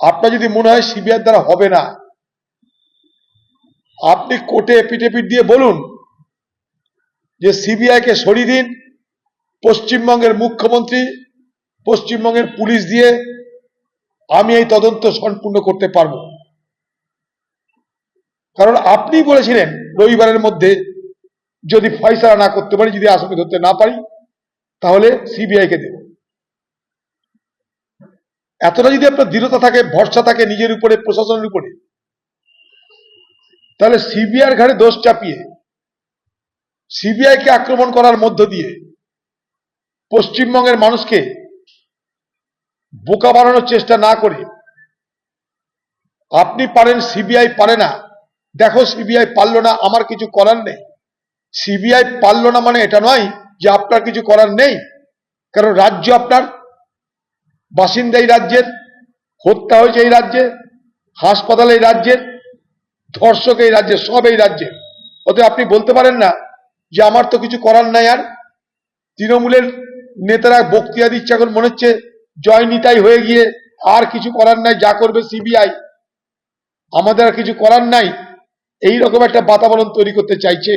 আপনার যদি মনে হয় সিবিআই দ্বারা হবে না, আপনি কোর্টে এপিটেপিট দিয়ে বলুন যে সিবিআই কে সরিয়ে দিন, পশ্চিমবঙ্গের মুখ্যমন্ত্রী, পশ্চিমবঙ্গের পুলিশ দিয়ে আমি এই তদন্ত সম্পূর্ণ করতে পারব। কারণ আপনি বলেছিলেন রবিবারের মধ্যে যদি ফয়সালা না করতে পারি, যদি আসামি ধরতে না পারি, তাহলে সিবিআই কে দেব। এতটা যদি আপনার দৃঢ়তা থাকে, ভরসা থাকে নিজের উপরে, প্রশাসনের উপরে, তাহলে সিবিআইয়ের ঘাড়ে দোষ চাপিয়ে সিবিআই কে আক্রমণ করার মধ্য দিয়ে পশ্চিমবঙ্গের মানুষকে বোকা বানানোর চেষ্টা না করে, আপনি পারেন, সিবিআই পারে না, দেখো সিবিআই পারল না, আমার কিছু করার নেই। সিবিআই পারল না মানে এটা নয় যে আপনার কিছু করার নেই, কারণ রাজ্য আপনার বাসিন্দা এই রাজ্যের, হত্যা হয়েছে এই রাজ্যে, হাসপাতাল এই রাজ্যের, ধর্ষক এই রাজ্যে সব এই রাজ্যে অতএব আপনি বলতে পারেন না যে আমার তো কিছু করার নাই আর। তৃণমূলের নেতারা বক্তৃতা দিচ্ছে, এখন মনে হচ্ছে জয় নিতাই হয়ে গিয়ে আর কিছু করার নাই, যা করবে সিবিআই। আমাদের আর কিছু করার নাই। এই রকম একটা বাতাবরণ তৈরি করতে চাইছে।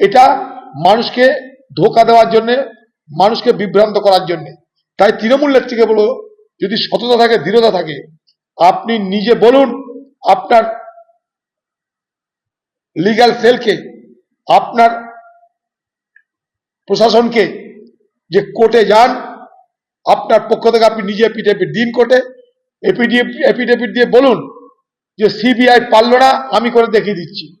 এটা মানুষকে ধোকা দেওয়ার জন্য, মানুষকে বিভ্রান্ত করার জন্য। তাই তৃণমূল নেত্রীকে বলো, যদি সততা থাকে, দৃঢ়তা থাকে, আপনি নিজে বলুন আপনার লিগ্যাল সেলকে আপনার প্রশাসনকে যে কোর্টে যান, আপনার পক্ষ থেকে আপনি নিজে এপিডেভিট দিন কোর্টে এপিডেভিট দিয়ে বলুন যে সিবিআই পারল না, আমি করে দেখিয়ে দিচ্ছি।